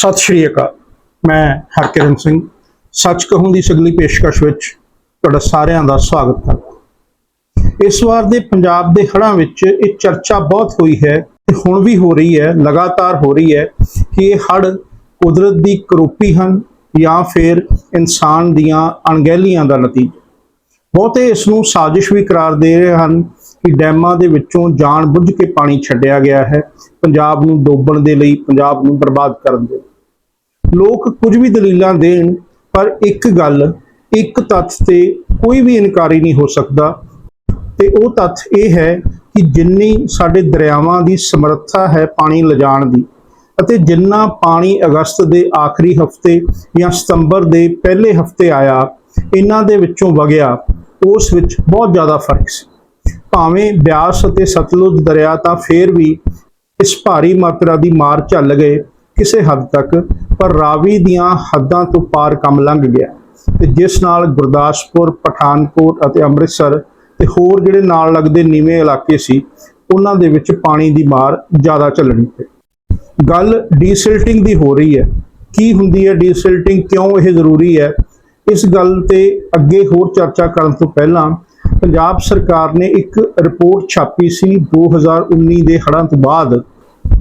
ਸਤਿ ਸ਼੍ਰੀ ਅਕਾਲ। ਮੈਂ ਹਰਕਿਰਨ ਸਿੰਘ। ਸੱਚ ਕਹੂੰ ਦੀ ਸਗਲੀ ਪੇਸ਼ਕਸ਼ ਵਿੱਚ ਤੁਹਾਡਾ ਸਾਰਿਆਂ ਦਾ ਸਵਾਗਤ ਕਰਦਾ। ਇਸ ਵਾਰ ਦੇ ਪੰਜਾਬ ਦੇ ਹੜ੍ਹਾਂ ਵਿੱਚ ਇਹ ਚਰਚਾ ਬਹੁਤ ਹੋਈ ਹੈ ਤੇ ਹੁਣ ਵੀ ਹੋ ਰਹੀ ਹੈ, ਲਗਾਤਾਰ ਹੋ ਰਹੀ ਹੈ ਕਿ ਇਹ ਹੜ੍ਹ ਕੁਦਰਤ ਦੀ ਕਰੋਪੀ ਹਨ ਜਾਂ ਫਿਰ ਇਨਸਾਨ ਦੀਆਂ ਅਣਗਹਿਲੀਆਂ ਦਾ ਨਤੀਜਾ। ਬਹੁਤੇ ਇਸ ਨੂੰ ਸਾਜ਼ਿਸ਼ ਵੀ ਕਰਾਰ ਦੇ ਰਹੇ ਹਨ ਕਿ ਡੈਮਾਂ ਦੇ ਵਿੱਚੋਂ ਜਾਣ ਬੁੱਝ ਕੇ ਪਾਣੀ ਛੱਡਿਆ ਗਿਆ ਹੈ। ਪੰਜਾਬ ਨੂੰ ਡੋਬਣ ਦੇ ਲਈ ਪੰਜਾਬ ਨੂੰ ਬਰਬਾਦ ਕਰਨ ਦੇ ਲਈ। ਲੋਕ ਕੁਝ ਵੀ ਦਲੀਲਾਂ ਦੇਣ, ਪਰ ਇੱਕ ਗੱਲ, ਇੱਕ ਤੱਥ ਤੇ ਕੋਈ ਵੀ ਇਨਕਾਰੀ ਨਹੀਂ ਹੋ ਸਕਦਾ। ਤੇ ਉਹ ਤੱਥ ਇਹ ਹੈ ਕਿ ਜਿੰਨੀ ਸਾਡੇ ਦਰਿਆਵਾਂ ਦੀ ਸਮਰੱਥਾ ਹੈ ਪਾਣੀ ਲਿਜਾਣ ਦੀ, ਅਤੇ ਜਿੰਨਾ ਪਾਣੀ ਅਗਸਤ ਦੇ ਆਖਰੀ ਹਫ਼ਤੇ ਜਾਂ ਸਤੰਬਰ ਦੇ ਪਹਿਲੇ ਹਫ਼ਤੇ ਆਇਆ, ਇਹਨਾਂ ਦੇ ਵਿੱਚੋਂ ਵਗਿਆ, ਉਸ ਵਿੱਚ ਬਹੁਤ ਜ਼ਿਆਦਾ ਫ਼ਰਕ ਸੀ। ਭਾਵੇਂ ਬਿਆਸ ਅਤੇ ਸਤਲੁਜ ਦਰਿਆ ਤਾਂ ਫੇਰ ਵੀ ਇਸ ਭਾਰੀ ਮਾਤਰਾ ਦੀ ਮਾਰ ਝੱਲ ਗਏ ਕਿਸੇ ਹੱਦ ਤੱਕ ਪਰ ਰਾਵੀ ਦੀਆਂ ਹੱਦਾਂ ਤੋਂ ਪਾਰ ਕੰਮ ਲੰਘ ਗਿਆ। ਤੇ ਜਿਸ ਨਾਲ ਗੁਰਦਾਸਪੁਰ, ਪਠਾਨਕੋਟ ਅਤੇ ਅੰਮ੍ਰਿਤਸਰ ਤੇ ਹੋਰ ਜਿਹੜੇ ਨਾਲ ਲੱਗਦੇ ਨੀਵੇਂ ਇਲਾਕੇ ਸੀ, ਉਹਨਾਂ ਦੇ ਵਿੱਚ ਪਾਣੀ ਦੀ ਮਾਰ ਜ਼ਿਆਦਾ ਚੱਲਣੀ ਪਈ। ਗੱਲ ਡੀਸਿਲਟਿੰਗ ਦੀ ਹੋ ਰਹੀ ਹੈ। ਕੀ ਹੁੰਦੀ ਹੈ ਡੀਸਿਲਟਿੰਗ? ਕਿਉਂ ਇਹ ਜ਼ਰੂਰੀ ਹੈ? ਇਸ ਗੱਲ ਤੇ ਅੱਗੇ ਹੋਰ ਚਰਚਾ ਕਰਨ ਤੋਂ ਪਹਿਲਾਂ ਪੰਜਾਬ ਸਰਕਾਰ ਨੇ ਇੱਕ ਰਿਪੋਰਟ ਛਾਪੀ ਸੀ 2019 ਦੇ ਹੜ੍ਹਾਂ ਤੋਂ ਬਾਅਦ।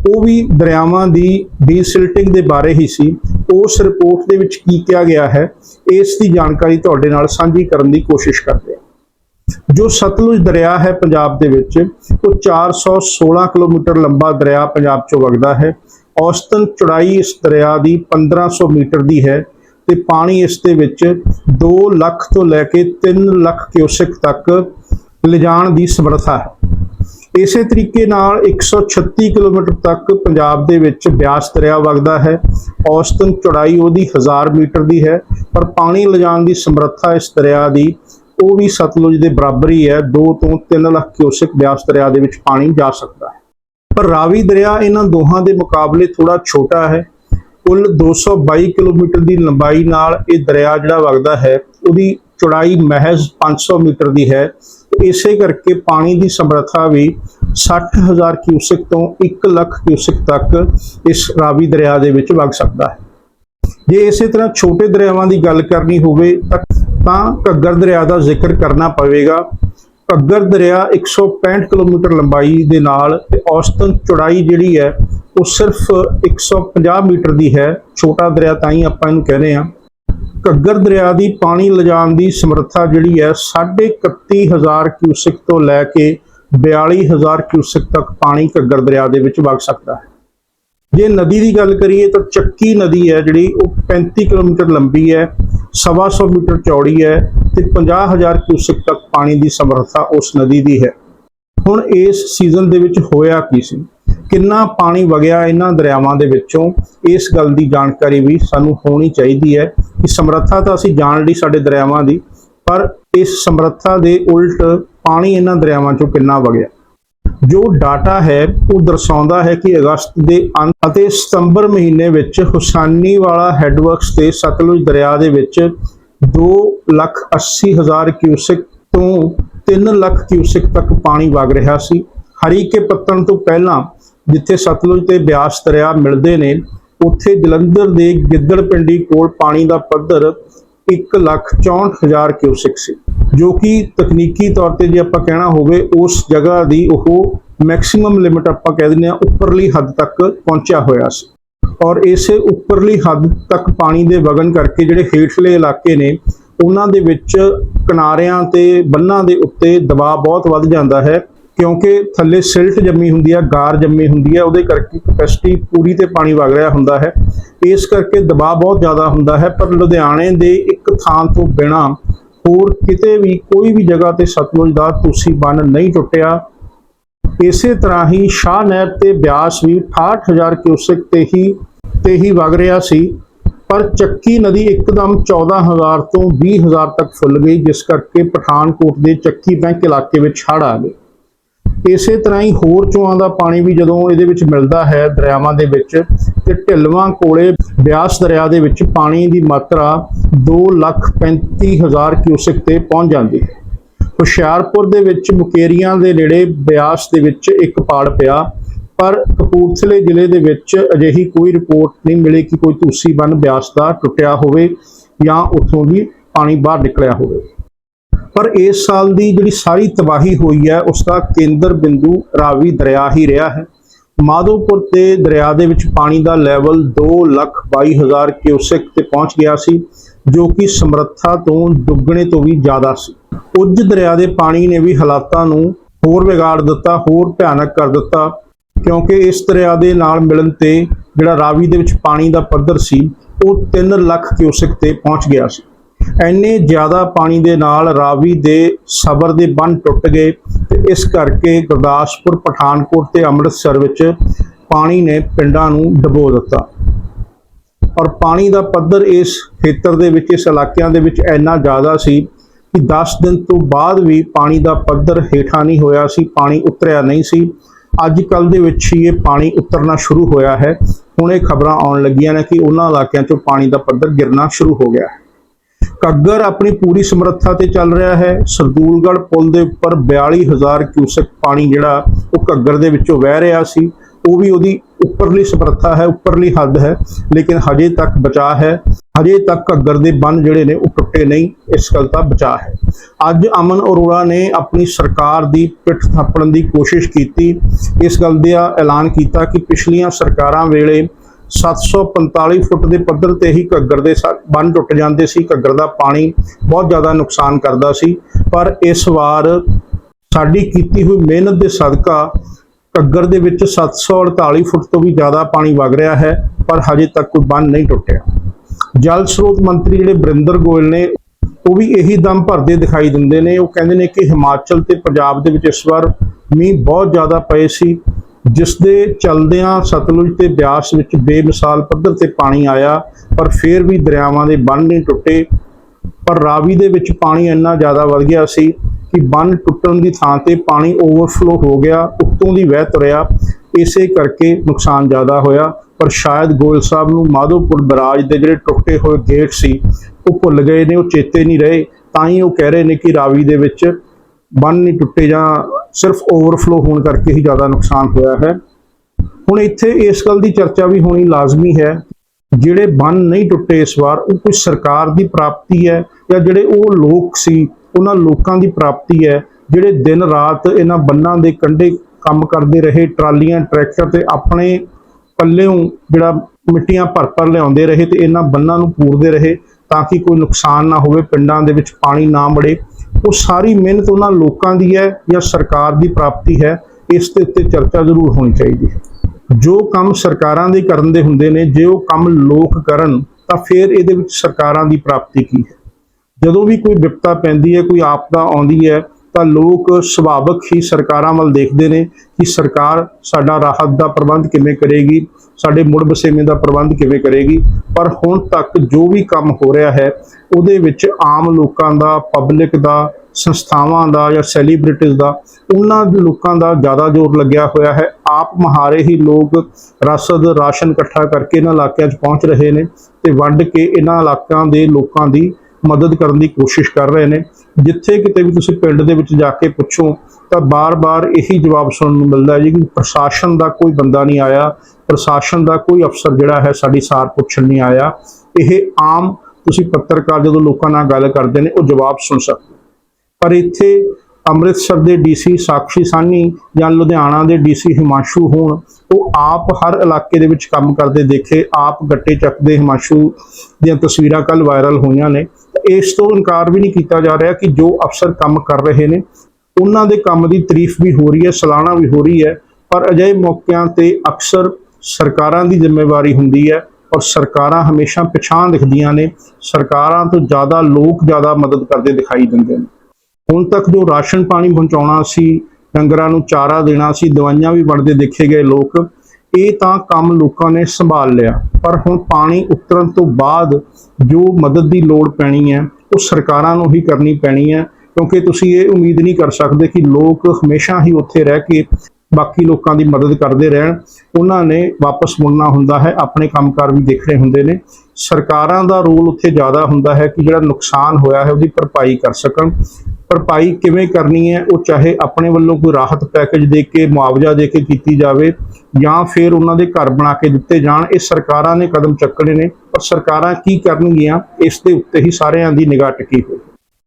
ਉਹ ਵੀ ਦਰਿਆਵਾਂ ਦੀ ਡੀਸਿਲਟਿੰਗ ਦੇ ਬਾਰੇ ਹੀ ਸੀ। ਉਸ ਰਿਪੋਰਟ ਦੇ ਵਿੱਚ ਕੀ ਕਿਹਾ ਗਿਆ ਹੈ, ਇਸ ਦੀ ਜਾਣਕਾਰੀ ਤੁਹਾਡੇ ਨਾਲ ਸਾਂਝੀ ਕਰਨ ਦੀ ਕੋਸ਼ਿਸ਼ ਕਰਦੇ ਹਾਂ। ਜੋ ਸਤਲੁਜ ਦਰਿਆ ਹੈ ਪੰਜਾਬ ਦੇ ਵਿੱਚ, ਉਹ 416 ਕਿਲੋਮੀਟਰ ਲੰਬਾ ਦਰਿਆ ਪੰਜਾਬ ਚੋਂ ਵਗਦਾ ਹੈ। ਔਸਤਨ ਚੌੜਾਈ ਇਸ ਦਰਿਆ ਦੀ 1500 ਮੀਟਰ ਦੀ ਹੈ ਤੇ ਪਾਣੀ ਇਸ ਦੇ ਵਿੱਚ 2 ਲੱਖ ਤੋਂ ਲੈ ਕੇ 3 ਲੱਖ ਕਿਊਸਿਕ ਤੱਕ ਲਿਜਾਣ ਦੀ ਸਮਰੱਥਾ ਹੈ। ਇਸੇ ਤਰੀਕੇ ਨਾਲ 136 ਕਿਲੋਮੀਟਰ ਤੱਕ ਪੰਜਾਬ ਦੇ ਵਿੱਚ ਬਿਆਸ ਦਰਿਆ ਵਗਦਾ ਹੈ। ਔਸਤਨ ਚੌੜਾਈ ਉਹਦੀ 1000 ਮੀਟਰ ਦੀ ਹੈ, ਪਰ ਪਾਣੀ ਲਿਜਾਣ ਦੀ ਸਮਰੱਥਾ ਇਸ ਦਰਿਆ ਦੀ ਉਹ ਵੀ ਸਤਲੁਜ ਦੇ ਬਰਾਬਰ ਹੀ ਹੈ। 2 ਤੋਂ 3 ਲੱਖ ਕਿਊਸਿਕ ਬਿਆਸ ਦਰਿਆ ਦੇ ਵਿੱਚ ਪਾਣੀ ਜਾ ਸਕਦਾ ਹੈ। ਪਰ ਰਾਵੀ ਦਰਿਆ ਇਹਨਾਂ ਦੋਹਾਂ ਦੇ ਮੁਕਾਬਲੇ ਥੋੜਾ ਛੋਟਾ ਹੈ। ਕੁੱਲ 222 ਕਿਲੋਮੀਟਰ ਦੀ ਲੰਬਾਈ ਨਾਲ ਇਹ ਦਰਿਆ ਜਿਹੜਾ ਵਗਦਾ ਹੈ, ਉਹਦੀ ਚੌੜਾਈ ਮਹਿਜ਼ 500 ਮੀਟਰ ਦੀ ਹੈ। ਇਸੇ ਕਰਕੇ ਪਾਣੀ ਦੀ ਸਮਰੱਥਾ ਵੀ 60000 ਕਿਊਸਿਕ ਤੋਂ 1 ਲੱਖ ਕਿਊਸਿਕ ਤੱਕ ਇਸ ਰਾਵੀ ਦਰਿਆ ਦੇ ਵਿੱਚ ਵਗ ਸਕਦਾ ਹੈ। ਜੇ ਇਸੇ ਤਰ੍ਹਾਂ ਛੋਟੇ ਦਰਿਆਵਾਂ ਦੀ ਗੱਲ ਕਰਨੀ ਹੋਵੇ ਤਾਂ ਤਾਂ ਘੱਗਰ ਦਰਿਆ ਦਾ ਜ਼ਿਕਰ ਕਰਨਾ ਪਵੇਗਾ। ਘੱਗਰ ਦਰਿਆ 165 ਕਿਲੋਮੀਟਰ ਲੰਬਾਈ ਦੇ ਨਾਲ ਤੇ ਔਸਤਨ ਚੌੜਾਈ ਜਿਹੜੀ ਹੈ ਉਹ ਸਿਰਫ 150 ਮੀਟਰ ਦੀ ਹੈ। ਛੋਟਾ ਦਰਿਆ ਤਾਂ ਹੀ ਆਪਾਂ ਇਹਨੂੰ ਕਹਿੰਦੇ ਆ ਘੱਗਰ ਦਰਿਆ ਦੀ ਪਾਣੀ ਲਿਜਾਣ ਦੀ ਸਮਰੱਥਾ ਜਿਹੜੀ ਹੈ 31000 ਕਿਊਸਿਕ ਤੋਂ ਲੈ ਕੇ 42000 ਕਿਊਸਿਕ ਤੱਕ ਪਾਣੀ ਘੱਗਰ ਦਰਿਆ ਦੇ ਵਿੱਚ ਵਗ ਸਕਦਾ ਹੈ। ਜੇ ਨਦੀ ਦੀ ਗੱਲ ਕਰੀਏ ਤਾਂ ਚੱਕੀ ਨਦੀ ਹੈ ਜਿਹੜੀ, ਉਹ 35 ਕਿਲੋਮੀਟਰ ਲੰਬੀ ਹੈ, ਸਵਾ ਸੌ ਮੀਟਰ ਚੌੜੀ ਹੈ ਤੇ 50000 ਕਿਊਸਿਕ ਤੱਕ ਪਾਣੀ ਦੀ ਸਮਰੱਥਾ ਉਸ ਨਦੀ ਦੀ ਹੈ। ਹੁਣ ਇਸ ਸੀਜ਼ਨ ਦੇ ਵਿੱਚ ਹੋਇਆ ਕੀ ਸੀ? ਕਿੰਨਾ ਪਾਣੀ ਵਗਿਆ ਇਹਨਾਂ ਦਰਿਆਵਾਂ ਦੇ ਵਿੱਚੋਂ, ਇਸ ਗੱਲ ਦੀ ਜਾਣਕਾਰੀ ਵੀ ਸਾਨੂੰ ਹੋਣੀ ਚਾਹੀਦੀ ਹੈ ਕਿ ਸਮਰੱਥਾ ਤਾਂ ਅਸੀਂ ਜਾਣ ਲਈ ਸਾਡੇ ਦਰਿਆਵਾਂ ਦੀ, ਪਰ ਇਸ ਸਮਰੱਥਾ ਦੇ ਉਲਟ ਪਾਣੀ ਇਹਨਾਂ ਦਰਿਆਵਾਂ ਚੋਂ ਕਿੰਨਾ ਵਗਿਆ। ਜੋ ਡਾਟਾ ਹੈ, ਉਹ ਦਰਸਾਉਂਦਾ ਹੈ ਕਿ ਅਗਸਤ ਦੇ ਅੰਤ ਅਤੇ ਸਤੰਬਰ ਮਹੀਨੇ ਵਿੱਚ ਹੁਸਾਨੀ ਵਾਲਾ ਹੈਡਵਰਕਸ ਤੇ ਸਤਲੁਜ ਦਰਿਆ ਦੇ ਵਿੱਚ 2 ਲੱਖ 80 ਹਜ਼ਾਰ ਕਿਊਸਿਕ ਤੋਂ 3 ਲੱਖ ਕਿਊਸਿਕ ਤੱਕ ਪਾਣੀ ਵਗ ਰਿਹਾ ਸੀ। ਹਰੀਕੇ ਪੱਤਣ ਤੋਂ ਪਹਿਲਾਂ ਜਿੱਥੇ ਸਤਲੁਜ ਤੇ ਬਿਆਸ ਦਰਿਆ ਮਿਲਦੇ ਨੇ, ਉੱਥੇ ਜਲੰਧਰ ਦੇ ਗਿੱਦੜ ਪਿੰਡੀ ਕੋਲ ਪਾਣੀ ਦਾ ਪੱਧਰ 1 ਲੱਖ 64 ਹਜ਼ਾਰ ਕਿਊਸੈਕ ਸੀ, ਜੋ ਕਿ ਤਕਨੀਕੀ ਤੌਰ ਤੇ ਜੇ ਆਪਾਂ ਕਹਿਣਾ ਹੋਵੇ, ਉਸ ਜਗ੍ਹਾ ਦੀ ਉਹ ਮੈਕਸਿਮਮ ਲਿਮਿਟ ਆਪਾਂ ਕਹਿ ਦਿੰਦੇ ਆ ਉੱਪਰਲੀ ਹੱਦ ਤੱਕ ਪਹੁੰਚਿਆ ਹੋਇਆ ਸੀ। ਔਰ ਇਸੇ ਉੱਪਰਲੀ ਹੱਦ ਤੱਕ ਪਾਣੀ ਦੇ ਵਗਣ ਕਰਕੇ ਜਿਹੜੇ ਹੇਠਲੇ ਇਲਾਕੇ ਨੇ, ਉਹਨਾਂ ਦੇ ਵਿੱਚ ਕਿਨਾਰਿਆਂ ਤੇ ਬੰਨਾਂ ਦੇ ਉੱਤੇ ਦਬਾਅ ਬਹੁਤ ਵੱਧ ਜਾਂਦਾ ਹੈ। ਕਿਉਂਕਿ ਥੱਲੇ ਸਿਲਟ ਜੰਮੀ ਹੁੰਦੀ ਹੈ ਗਾਰ ਜੰਮੀ ਹੁੰਦੀ ਹੈ ਉਹਦੇ ਕਰਕੇ ਕਪੈਸਿਟੀ ਪੂਰੀ ਤੇ ਪਾਣੀ ਵਗ ਰਿਹਾ ਹੁੰਦਾ ਹੈ। ਇਸ ਕਰਕੇ ਦਬਾਅ ਬਹੁਤ ਜ਼ਿਆਦਾ ਹੁੰਦਾ ਹੈ, ਪਰ ਲੁਧਿਆਣੇ ਦੇ ਇੱਕ ਥਾਂ ਤੋਂ ਬਿਨਾ ਹੋਰ ਕਿਤੇ ਵੀ ਕੋਈ ਵੀ ਜਗ੍ਹਾ ਤੇ ਸਤਲੁਜ ਦਾ ਤੁਸੀਂ ਬੰਨ ਨਹੀਂ ਟੁੱਟਿਆ। ਇਸੇ ਤਰ੍ਹਾਂ ਹੀ ਸ਼ਾਹ ਨਹਿਰ ਤੇ ਬਿਆਸ ਵੀ 68000 ਕਿਊਸੈਕ ਤੇ ਹੀ ਤੇ ਹੀ ਵਗ ਰਿਹਾ ਸੀ। ਪਰ ਚੱਕੀ ਨਦੀ ਇੱਕਦਮ 14000 ਤੋਂ 20000 ਤੱਕ ਫੁੱਲ ਗਈ, ਜਿਸ ਕਰਕੇ ਪਠਾਨਕੋਟ ਦੇ ਚੱਕੀ ਬੈਂਕ ਇਲਾਕੇ ਵਿੱਚ ਹੜ੍ਹ ਆ ਗਏ। ਇਸੇ ਤਰ੍ਹਾਂ ਹੀ ਹੋਰ ਚੋਆਂ ਦਾ ਪਾਣੀ ਵੀ ਜਦੋਂ ਇਹਦੇ ਵਿੱਚ ਮਿਲਦਾ ਹੈ ਦਰਿਆਵਾਂ ਦੇ ਵਿੱਚ, ਤੇ ਢਿਲਵਾਂ ਕੋਲੇ ਬਿਆਸ ਦਰਿਆ ਦੇ ਵਿੱਚ ਪਾਣੀ ਦੀ ਮਾਤਰਾ 235000 ਕਿਊਸਿਕ ਤੇ ਪਹੁੰਚ ਜਾਂਦੀ ਹੈ। ਹੁਸ਼ਿਆਰਪੁਰ ਦੇ ਵਿੱਚ ਮੁਕੇਰੀਆਂ ਦੇ ਨੇੜੇ ਬਿਆਸ ਦੇ ਵਿੱਚ ਇੱਕ ਪਾੜ ਪਿਆ, ਪਰ ਕਪੂਰਥਲੇ ਜ਼ਿਲ੍ਹੇ ਦੇ ਵਿੱਚ ਅਜਿਹੀ ਕੋਈ ਰਿਪੋਰਟ ਨਹੀਂ ਮਿਲੀ ਕਿ ਕੋਈ ਤੁਸੀਂ ਬੰਨ ਬਿਆਸ ਦਾ ਟੁੱਟਿਆ ਹੋਵੇ ਜਾਂ ਉੱਥੋਂ ਦੀ ਪਾਣੀ ਬਾਹਰ ਨਿਕਲਿਆ ਹੋਵੇ। ਪਰ ਇਸ ਸਾਲ ਦੀ ਜਿਹੜੀ ਸਾਰੀ ਤਬਾਹੀ ਹੋਈ ਹੈ, ਉਸ ਦਾ ਕੇਂਦਰ ਬਿੰਦੂ ਰਾਵੀ ਦਰਿਆ ਹੀ ਰਿਹਾ ਹੈ। ਮਾਧੋਪੁਰ ਤੇ ਦਰਿਆ ਦੇ ਵਿੱਚ ਪਾਣੀ ਦਾ ਲੈਵਲ 222000 ਕਿਊਸੈਕ ਤੇ ਪਹੁੰਚ ਗਿਆ ਸੀ, ਜੋ ਕਿ ਸਮਰੱਥਾ ਤੋਂ ਦੁੱਗਣੇ ਤੋਂ ਵੀ ਜ਼ਿਆਦਾ ਸੀ। ਉੱਜ ਦਰਿਆ ਦੇ ਪਾਣੀ ਨੇ ਵੀ ਹਾਲਾਤਾਂ ਨੂੰ ਹੋਰ ਵਿਗਾੜ ਦਿੱਤਾ, ਹੋਰ ਭਿਆਨਕ ਕਰ ਦਿੱਤਾ, ਕਿਉਂਕਿ ਇਸ ਦਰਿਆ ਦੇ ਨਾਲ ਮਿਲਣ ਤੇ ਜਿਹੜਾ ਰਾਵੀ ਦੇ ਵਿੱਚ ਪਾਣੀ ਦਾ ਪੱਧਰ ਸੀ, ਉਹ 3 ਲੱਖ ਕਿਊਸੈਕ ਤੇ ਪਹੁੰਚ ਗਿਆ ਸੀ। ਐਨੇ ਜ਼ਿਆਦਾ ਪਾਣੀ ਦੇ ਨਾਲ ਰਾਵੀ ਦੇ ਸਬਰ ਦੇ ਬੰਨ ਟੁੱਟ ਗਏ ਤੇ ਇਸ ਕਰਕੇ ਗੁਰਦਾਸਪੁਰ, ਪਠਾਨਕੋਟ ਤੇ ਅੰਮ੍ਰਿਤਸਰ ਵਿੱਚ ਪਾਣੀ ਨੇ ਪਿੰਡਾਂ ਨੂੰ ਡਬੋ ਦਿੱਤਾ। ਔਰ ਪਾਣੀ ਦਾ ਪੱਧਰ ਇਸ ਖੇਤਰ ਦੇ ਵਿੱਚ, ਇਸ ਇਲਾਕਿਆਂ ਦੇ ਵਿੱਚ ਇੰਨਾ ਜ਼ਿਆਦਾ ਸੀ ਕਿ 10 ਦਿਨ ਤੋਂ ਬਾਅਦ ਵੀ ਪਾਣੀ ਦਾ ਪੱਧਰ ਹੇਠਾਂ ਨਹੀਂ ਹੋਇਆ ਸੀ, ਪਾਣੀ ਉਤਰਿਆ ਨਹੀਂ ਸੀ। ਅੱਜ ਕੱਲ ਦੇ ਵਿੱਚ ਹੀ ਇਹ ਪਾਣੀ ਉਤਰਨਾ ਸ਼ੁਰੂ ਹੋਇਆ ਹੈ। ਹੁਣ ਇਹ ਖਬਰਾਂ ਆਉਣ ਲੱਗੀਆਂ ਨੇ ਕਿ ਉਹਨਾਂ ਇਲਾਕਿਆਂ 'ਚੋਂ ਪਾਣੀ ਦਾ ਪੱਧਰ ਗਿਰਨਾ ਸ਼ੁਰੂ ਹੋ ਗਿਆ ਹੈ। ਕੱਗਰ ਆਪਣੀ ਪੂਰੀ ਸਮਰੱਥਾ ਤੇ ਚੱਲ ਰਿਹਾ ਹੈ। ਸਰਦੂਲਗੜ੍ਹ ਪੁਲ ਦੇ ਉੱਪਰ 42000 ਕਿਊਸਕ ਪਾਣੀ ਜਿਹੜਾ ਉਹ ਕੱਗਰ ਦੇ ਵਿੱਚੋਂ ਵਹਿ ਰਿਹਾ ਸੀ। ਉਹ ਵੀ ਉਹਦੀ ਉੱਪਰਲੀ ਸਮਰੱਥਾ ਹੈ, ਉੱਪਰਲੀ ਹੱਦ ਹੈ, ਲੇਕਿਨ ਹਜੇ ਤੱਕ ਬਚਾ ਹੈ। ਹਜੇ ਤੱਕ ਘੱਗਰ ਦੇ ਬੰਨ ਜਿਹੜੇ ਨੇ, ਉਹ ਟੁੱਟੇ ਨਹੀਂ। ਇਸ ਗੱਲ ਦਾ ਬਚਾ ਹੈ। ਅੱਜ ਅਮਨ ਅਰੋੜਾ ਨੇ ਆਪਣੀ ਸਰਕਾਰ ਦੀ ਪਿੱਠ ਥਾਪਣ ਦੀ ਕੋਸ਼ਿਸ਼ ਕੀਤੀ। ਇਸ ਗੱਲ ਦਾ ਐਲਾਨ ਕੀਤਾ ਕਿ ਪਿਛਲੀਆਂ ਸਰਕਾਰਾਂ ਵੇਲੇ 745 ਫੁੱਟ ਦੇ ਪੱਧਰ ਤੇ ਹੀ ਘੱਗਰ ਦੇ ਸਾ- ਬੰਨ ਟੁੱਟ ਜਾਂਦੇ ਸੀ। ਘੱਗਰ ਦਾ ਪਾਣੀ ਬਹੁਤ ਜ਼ਿਆਦਾ ਨੁਕਸਾਨ ਕਰਦਾ ਸੀ। ਪਰ ਇਸ ਵਾਰ ਸਾਡੀ ਕੀਤੀ ਹੋਈ ਮਿਹਨਤ ਦੇ ਸਦਕਾ ਘੱਗਰ ਦੇ ਵਿੱਚ 748 ਫੁੱਟ ਤੋਂ ਵੀ ਜ਼ਿਆਦਾ ਪਾਣੀ ਵਗ ਰਿਹਾ ਹੈ, ਪਰ ਹਜੇ ਤੱਕ ਕੋਈ ਬੰਨ ਨਹੀਂ ਟੁੱਟਿਆ। ਜਲ ਸਰੋਤ ਮੰਤਰੀ ਜਿਹੜੇ ਬਰਿੰਦਰ ਗੋਇਲ ਨੇ, ਉਹ ਵੀ ਇਹੀ ਦਮ ਭਰਦੇ ਦਿਖਾਈ ਦਿੰਦੇ ਨੇ। ਉਹ ਕਹਿੰਦੇ ਨੇ ਕਿ ਹਿਮਾਚਲ ਤੇ ਪੰਜਾਬ ਦੇ ਵਿੱਚ ਇਸ ਵਾਰ ਮੀਂਹ ਬਹੁਤ ਜ਼ਿਆਦਾ ਪਏ ਸੀ। ਜਿਸ ਦੇ ਚਲਦਿਆਂ ਸਤਲੁਜ ਤੇ ਬਿਆਸ ਵਿੱਚ ਬੇਮਿਸਾਲ ਪੱਧਰ ਤੇ ਪਾਣੀ ਆਇਆ, ਪਰ ਫਿਰ ਵੀ ਦਰਿਆਵਾਂ ਦੇ ਬੰਨ ਨਹੀਂ ਟੁੱਟੇ। ਪਰ ਰਾਵੀ ਦੇ ਵਿੱਚ ਪਾਣੀ ਇੰਨਾ ਜ਼ਿਆਦਾ ਵੱਧ ਗਿਆ ਸੀ ਕਿ ਬੰਨ ਟੁੱਟਣ ਦੀ ਥਾਂ ਤੇ ਪਾਣੀ ਓਵਰਫਲੋ ਹੋ ਗਿਆ, ਉੱਤੋਂ ਦੀ ਵਹਿ ਤੁਰਿਆ ਇਸੇ ਕਰਕੇ ਨੁਕਸਾਨ ਜ਼ਿਆਦਾ ਹੋਇਆ, ਪਰ ਸ਼ਾਇਦ ਗੋਇਲ ਸਾਹਿਬ ਨੂੰ ਮਾਧੋਪੁਰ ਬਰਾਜ ਦੇ ਜਿਹੜੇ ਟੁੱਟੇ ਹੋਏ ਗੇਟ ਸੀ, ਉਹ ਭੁੱਲ ਗਏ ਨੇ, ਉਹ ਚੇਤੇ ਨਹੀਂ ਰਹੇ। ਤਾਂ ਹੀ ਉਹ ਕਹਿ ਰਹੇ ਨੇ ਕਿ ਰਾਵੀ ਦੇ ਵਿੱਚ ਬੰਨ ਨਹੀਂ ਟੁੱਟੇ ਜਾਂ ਸਿਰਫ ਓਵਰਫਲੋ ਹੋਣ ਕਰਕੇ ਹੀ ਜ਼ਿਆਦਾ ਨੁਕਸਾਨ ਹੋਇਆ ਹੈ। ਹੁਣ ਇੱਥੇ ਇਸ ਗੱਲ ਦੀ ਚਰਚਾ ਵੀ ਹੋਣੀ ਲਾਜ਼ਮੀ ਹੈ। ਜਿਹੜੇ ਬੰਨ ਨਹੀਂ ਟੁੱਟੇ ਇਸ ਵਾਰ, ਉਹ ਕੋਈ ਸਰਕਾਰ ਦੀ ਪ੍ਰਾਪਤੀ ਹੈ ਜਾਂ ਜਿਹੜੇ ਉਹ ਲੋਕ ਸੀ, ਉਹਨਾਂ ਲੋਕਾਂ ਦੀ ਪ੍ਰਾਪਤੀ ਹੈ। ਜਿਹੜੇ ਦਿਨ ਰਾਤ ਇਹਨਾਂ ਬੰਨਾਂ ਦੇ ਕੰਢੇ ਕੰਮ ਕਰਦੇ ਰਹੇ, ਟਰਾਲੀਆਂ, ਟਰੈਕਟਰ ਤੇ ਆਪਣੇ ਪੱਲਿਓਂ ਜਿਹੜਾ ਮਿੱਟੀਆਂ ਭਰ ਭਰ ਲਿਆਉਂਦੇ ਰਹੇ ਤੇ ਇਹਨਾਂ ਬੰਨਾਂ ਨੂੰ ਪੂਰਦੇ ਰਹੇ ਤਾਂ ਕਿ ਕੋਈ ਨੁਕਸਾਨ ਨਾ ਹੋਵੇ, ਪਿੰਡਾਂ ਦੇ ਵਿੱਚ ਪਾਣੀ ਨਾ ਮੜੇ ਉਹ ਸਾਰੀ ਮਿਹਨਤ ਉਹਨਾਂ ਲੋਕਾਂ ਦੀ ਹੈ ਜਾਂ ਸਰਕਾਰ ਦੀ ਪ੍ਰਾਪਤੀ ਹੈ, ਇਸ ਦੇ ਉੱਤੇ ਚਰਚਾ ਜ਼ਰੂਰ ਹੋਣੀ ਚਾਹੀਦੀ ਹੈ। ਜੋ ਕੰਮ ਸਰਕਾਰਾਂ ਦੇ ਕਰਨ ਦੇ ਹੁੰਦੇ ਨੇ, ਜੇ ਉਹ ਕੰਮ ਲੋਕ ਕਰਨ, ਤਾਂ ਫਿਰ ਇਹਦੇ ਵਿੱਚ ਸਰਕਾਰਾਂ ਦੀ ਪ੍ਰਾਪਤੀ ਕੀ ਹੈ? ਜਦੋਂ ਵੀ ਕੋਈ ਵਿਪਤਾ ਪੈਂਦੀ ਹੈ, ਕੋਈ ਆਪਦਾ ਆਉਂਦੀ ਹੈ ਤਾਂ ਲੋਕ ਸੁਭਾਵਕ ਹੀ ਸਰਕਾਰਾਂ ਵੱਲ ਦੇਖਦੇ ਨੇ ਕਿ ਸਰਕਾਰ ਸਾਡਾ ਰਾਹਤ ਦਾ ਪ੍ਰਬੰਧ ਕਿਵੇਂ ਕਰੇਗੀ, ਸਾਡੇ ਮੁੜ ਬਸੇਵੇਂ ਦਾ ਪ੍ਰਬੰਧ ਕਿਵੇਂ ਕਰੇਗੀ। ਪਰ ਹੁਣ ਤੱਕ ਜੋ ਵੀ ਕੰਮ ਹੋ ਰਿਹਾ ਹੈ, ਉਹਦੇ ਵਿੱਚ ਆਮ ਲੋਕਾਂ ਦਾ ਪਬਲਿਕ ਦਾ, ਸੰਸਥਾਵਾਂ ਦਾ ਜਾਂ ਸੈਲੀਬ੍ਰਿਟੀਜ਼ ਦਾ, ਉਹਨਾਂ ਲੋਕਾਂ ਦਾ ਜ਼ਿਆਦਾ ਜ਼ੋਰ ਲੱਗਿਆ ਹੋਇਆ ਹੈ। ਆਪ ਮਹਾਰੇ ਹੀ ਲੋਕ ਰਸਦ, ਰਾਸ਼ਨ ਇਕੱਠਾ ਕਰਕੇ ਇਹਨਾਂ ਇਲਾਕਿਆਂ 'ਚ ਪਹੁੰਚ ਰਹੇ ਨੇ ਤੇ ਵੰਡ ਕੇ ਇਹਨਾਂ ਇਲਾਕਿਆਂ ਦੇ ਲੋਕਾਂ ਦੀ ਮਦਦ ਕਰਨ ਦੀ ਕੋਸ਼ਿਸ਼ ਕਰ ਰਹੇ ਨੇ। ਜਿੱਥੇ ਕਿਤੇ ਵੀ ਤੁਸੀਂ ਪਿੰਡ ਦੇ ਵਿੱਚ ਜਾ ਕੇ ਪੁੱਛੋ, ਤਾਂ ਬਾਰ-ਬਾਰ ਇਹੀ ਜਵਾਬ ਸੁਣਨ ਨੂੰ ਮਿਲਦਾ ਹੈ ਜੀ ਕਿ ਪ੍ਰਸ਼ਾਸਨ ਦਾ ਕੋਈ ਬੰਦਾ ਨਹੀਂ ਆਇਆ। ਪ੍ਰਸ਼ਾਸਨ ਦਾ ਕੋਈ ਅਫਸਰ ਜਿਹੜਾ ਹੈ ਸਾਡੀ ਸਾਰ ਪੁੱਛਣ ਨਹੀਂ ਆਇਆ। ਇਹ ਆਮ ਤੁਸੀਂ ਪੱਤਰਕਾਰ ਜਦੋਂ ਲੋਕਾਂ ਨਾਲ ਗੱਲ ਕਰਦੇ ਨੇ, ਉਹ ਜਵਾਬ ਸੁਣ ਸਕਦੇ ਪਰ ਇੱਥੇ ਅੰਮ੍ਰਿਤਸਰ ਦੇ ਡੀਸੀ ਸਾਕਸ਼ੀ ਸਾਨੀ ਜਾਂ ਲੁਧਿਆਣਾ ਦੇ ਡੀਸੀ ਹਿਮਾਸ਼ੂ ਹੋਣ, ਉਹ ਆਪ ਹਰ ਇਲਾਕੇ ਦੇ ਵਿੱਚ ਕੰਮ ਕਰਦੇ ਦੇਖੇ, ਆਪ ਗੱਟੇ ਚੱਕਦੇ ਹਿਮਾਸ਼ੂ ਦੀਆਂ ਤਸਵੀਰਾਂ ਕੱਲ ਵਾਇਰਲ ਹੋਈਆਂ ਨੇ। ਇਸ ਤੋਂ ਇਨਕਾਰ ਵੀ ਨਹੀਂ ਕੀਤਾ ਜਾ ਰਿਹਾ ਕਿ ਜੋ ਅਫਸਰ ਕੰਮ ਕਰ ਰਹੇ ਨੇ, ਉਹਨਾਂ ਦੇ ਕੰਮ ਦੀ ਤਾਰੀਫ ਵੀ ਹੋ ਰਹੀ ਹੈ, ਸਲਾਹਣਾ ਵੀ ਹੋ ਰਹੀ ਹੈ, ਪਰ ਅਜਿਹੇ ਮੌਕਿਆਂ ਤੇ ਅਕਸਰ ਸਰਕਾਰਾਂ ਦੀ ਜ਼ਿੰਮੇਵਾਰੀ ਹੁੰਦੀ ਹੈ ਔਰ ਸਰਕਾਰਾਂ ਹਮੇਸ਼ਾ ਪਛਾਣ ਦਿਖਦੀਆਂ ਨੇ, ਸਰਕਾਰਾਂ ਤੋਂ ਜ਼ਿਆਦਾ ਲੋਕ ਜ਼ਿਆਦਾ ਮਦਦ ਕਰਦੇ ਦਿਖਾਈ ਦਿੰਦੇ ਨੇ। ਹੁਣ ਤੱਕ ਜੋ ਰਾਸ਼ਨ ਪਾਣੀ ਪਹੁੰਚਾਉਣਾ ਸੀ, ਡੰਗਰਾਂ ਨੂੰ ਚਾਰਾ ਦੇਣਾ ਸੀ, ਦਵਾਈਆਂ ਵੀ ਵੰਡਦੇ ਦੇਖੇ ਗਏ ਲੋਕ, ਇਹ ਤਾਂ ਕੰਮ ਲੋਕਾਂ ਨੇ ਸੰਭਾਲ ਲਿਆ। ਪਰ ਹੁਣ ਪਾਣੀ ਉਤਰਨ ਤੋਂ ਬਾਅਦ ਜੋ ਮਦਦ ਦੀ ਲੋੜ ਪੈਣੀ ਹੈ, ਉਹ ਸਰਕਾਰਾਂ ਨੂੰ ਹੀ ਕਰਨੀ ਪੈਣੀ ਹੈ, ਕਿਉਂਕਿ ਤੁਸੀਂ ਇਹ ਉਮੀਦ ਨਹੀਂ ਕਰ ਸਕਦੇ ਕਿ ਲੋਕ ਹਮੇਸ਼ਾ ਹੀ ਉੱਥੇ ਰਹਿ ਕੇ ਬਾਕੀ ਲੋਕਾਂ ਦੀ ਮਦਦ ਕਰਦੇ ਰਹਿਣ। ਉਹਨਾਂ ਨੇ ਵਾਪਸ ਮੁੜਨਾ ਹੁੰਦਾ ਹੈ, ਆਪਣੇ ਕੰਮਕਾਰ ਵੀ ਦੇਖਣੇ ਹੁੰਦੇ ਨੇ। ਸਰਕਾਰਾਂ ਦਾ ਰੋਲ ਉੱਥੇ ਜ਼ਿਆਦਾ ਹੁੰਦਾ ਹੈ ਕਿ ਜਿਹੜਾ ਨੁਕਸਾਨ ਹੋਇਆ ਹੈ, ਉਹਦੀ ਭਰਪਾਈ ਕਰ ਸਕਣ। ਭਰਪਾਈ ਕਿਵੇਂ ਕਰਨੀ ਹੈ, ਉਹ ਚਾਹੇ ਆਪਣੇ ਵੱਲੋਂ ਕੋਈ ਰਾਹਤ ਪੈਕੇਜ ਦੇ ਕੇ, ਮੁਆਵਜ਼ਾ ਦੇ ਕੇ ਕੀਤੀ ਜਾਵੇ ਜਾਂ ਫਿਰ ਉਹਨਾਂ ਦੇ ਘਰ ਬਣਾ ਕੇ ਦਿੱਤੇ ਜਾਣ, ਇਹ ਸਰਕਾਰਾਂ ਨੇ ਕਦਮ ਚੱਕਣੇ ਨੇ, ਪਰ ਸਰਕਾਰਾਂ ਕੀ ਕਰਨਗੀਆਂ, ਇਸ ਦੇ ਉੱਤੇ ਹੀ ਸਾਰਿਆਂ ਦੀ ਨਿਗਾਹ ਟਿਕੀ ਹੋਈ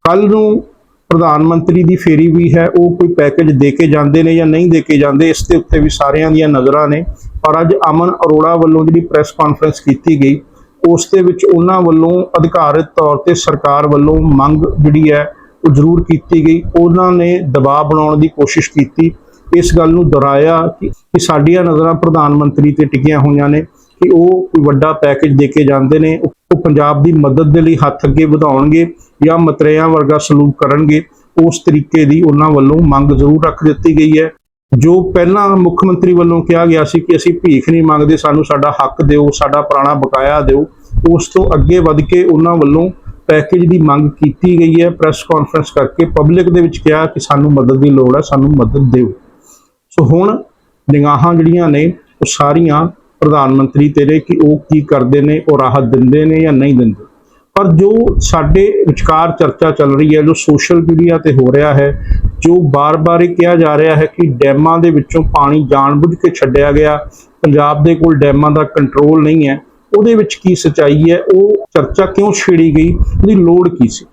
ਕੱਲ ਨੂੰ ਪ੍ਰਧਾਨ ਮੰਤਰੀ ਦੀ ਫੇਰੀ ਵੀ ਹੈ, ਉਹ ਕੋਈ ਪੈਕੇਜ ਦੇ ਕੇ ਜਾਂਦੇ ਨੇ ਜਾਂ ਨਹੀਂ ਦੇ ਕੇ ਜਾਂਦੇ, ਇਸ ਦੇ ਉੱਤੇ ਵੀ ਸਾਰਿਆਂ ਦੀਆਂ ਨਜ਼ਰਾਂ ਨੇ। ਪਰ ਅੱਜ ਅਮਨ ਅਰੋੜਾ ਵੱਲੋਂ ਜਿਹੜੀ ਪ੍ਰੈਸ ਕਾਨਫਰੰਸ ਕੀਤੀ ਗਈ, ਉਸ ਦੇ ਵਿੱਚ ਉਹਨਾਂ ਵੱਲੋਂ ਅਧਿਕਾਰਤ ਤੌਰ ਤੇ ਸਰਕਾਰ ਵੱਲੋਂ ਮੰਗ ਜਿਹੜੀ ਹੈ ਉਹ ਜ਼ਰੂਰ ਕੀਤੀ ਗਈ। ਉਹਨਾਂ ਨੇ ਦਬਾਅ ਬਣਾਉਣ ਦੀ ਕੋਸ਼ਿਸ਼ ਕੀਤੀ। ਇਸ ਗੱਲ ਨੂੰ ਦੁਹਰਾਇਆ ਕਿ ਸਾਡੀਆਂ ਨਜ਼ਰਾਂ ਪ੍ਰਧਾਨ ਮੰਤਰੀ ਤੇ ਟਿਕੀਆਂ ਹੋਈਆਂ ਨੇ ਕਿ ਉਹ ਕੋਈ ਵੱਡਾ ਪੈਕੇਜ ਦੇ ਕੇ ਜਾਂਦੇ ਨੇ। ਉਹ ਉਹ ਪੰਜਾਬ ਦੀ ਮਦਦ ਦੇ ਲਈ ਹੱਥ ਅੱਗੇ ਵਧਾਉਣਗੇ ਜਾਂ ਮਤਰੇਆਂ ਵਰਗਾ ਸਲੂਕ ਕਰਨਗੇ। ਉਸ ਤਰੀਕੇ ਦੀ ਉਹਨਾਂ ਵੱਲੋਂ ਮੰਗ ਜ਼ਰੂਰ ਰੱਖ ਦਿੱਤੀ ਗਈ ਹੈ। ਜੋ ਪਹਿਲਾਂ ਮੁੱਖ ਮੰਤਰੀ ਵੱਲੋਂ ਕਿਹਾ ਗਿਆ ਸੀ ਕਿ ਅਸੀਂ ਭੀਖ ਨਹੀਂ ਮੰਗਦੇ, ਸਾਨੂੰ ਸਾਡਾ ਹੱਕ ਦਿਓ, ਸਾਡਾ ਪੁਰਾਣਾ ਬਕਾਇਆ ਦਿਓ, ਉਸ ਤੋਂ ਅੱਗੇ ਵੱਧ ਕੇ ਉਹਨਾਂ ਵੱਲੋਂ ਪੈਕੇਜ ਦੀ ਮੰਗ ਕੀਤੀ ਗਈ ਹੈ। ਪ੍ਰੈਸ ਕਾਨਫਰੰਸ ਕਰਕੇ ਪਬਲਿਕ ਦੇ ਵਿੱਚ ਕਿਹਾ ਕਿ ਸਾਨੂੰ ਮਦਦ ਦੀ ਲੋੜ ਹੈ, ਸਾਨੂੰ ਮਦਦ ਦਿਓ। ਸੋ ਹੁਣ ਨਿਗਾਹਾਂ ਜਿਹੜੀਆਂ ਨੇ, ਉਹ ਸਾਰੀਆਂ ਪ੍ਰਧਾਨ ਮੰਤਰੀ ਤੇਰੇ ਕਿ ਉਹ ਕੀ ਕਰਦੇ ਨੇ, ਉਹ ਰਾਹਤ ਦਿੰਦੇ ਨੇ ਜਾਂ ਨਹੀਂ ਦਿੰਦੇ। ਪਰ ਜੋ ਸਾਡੇ ਵਿਚਕਾਰ ਚਰਚਾ ਚੱਲ ਰਹੀ ਹੈ, ਜੋ ਸੋਸ਼ਲ ਮੀਡੀਆ ਤੇ ਹੋ ਰਿਹਾ ਹੈ, ਜੋ ਬਾਰ-ਬਾਰ ਇਹ ਕਿਹਾ ਜਾ ਰਿਹਾ ਹੈ ਕਿ ਡੈਮਾਂ ਦੇ ਵਿੱਚੋਂ ਪਾਣੀ ਜਾਣਬੁੱਝ ਕੇ ਛੱਡਿਆ ਗਿਆ। ਪੰਜਾਬ ਦੇ ਕੋਲ ਡੈਮਾਂ ਦਾ ਕੰਟਰੋਲ ਨਹੀਂ ਹੈ। ਉਹਦੇ ਵਿੱਚ ਕੀ ਸਚਾਈ ਹੈ, ਉਹ ਚਰਚਾ ਕਿਉਂ ਛੇੜੀ ਗਈ, ਉਹਦੀ ਲੋੜ ਕੀ ਸੀ?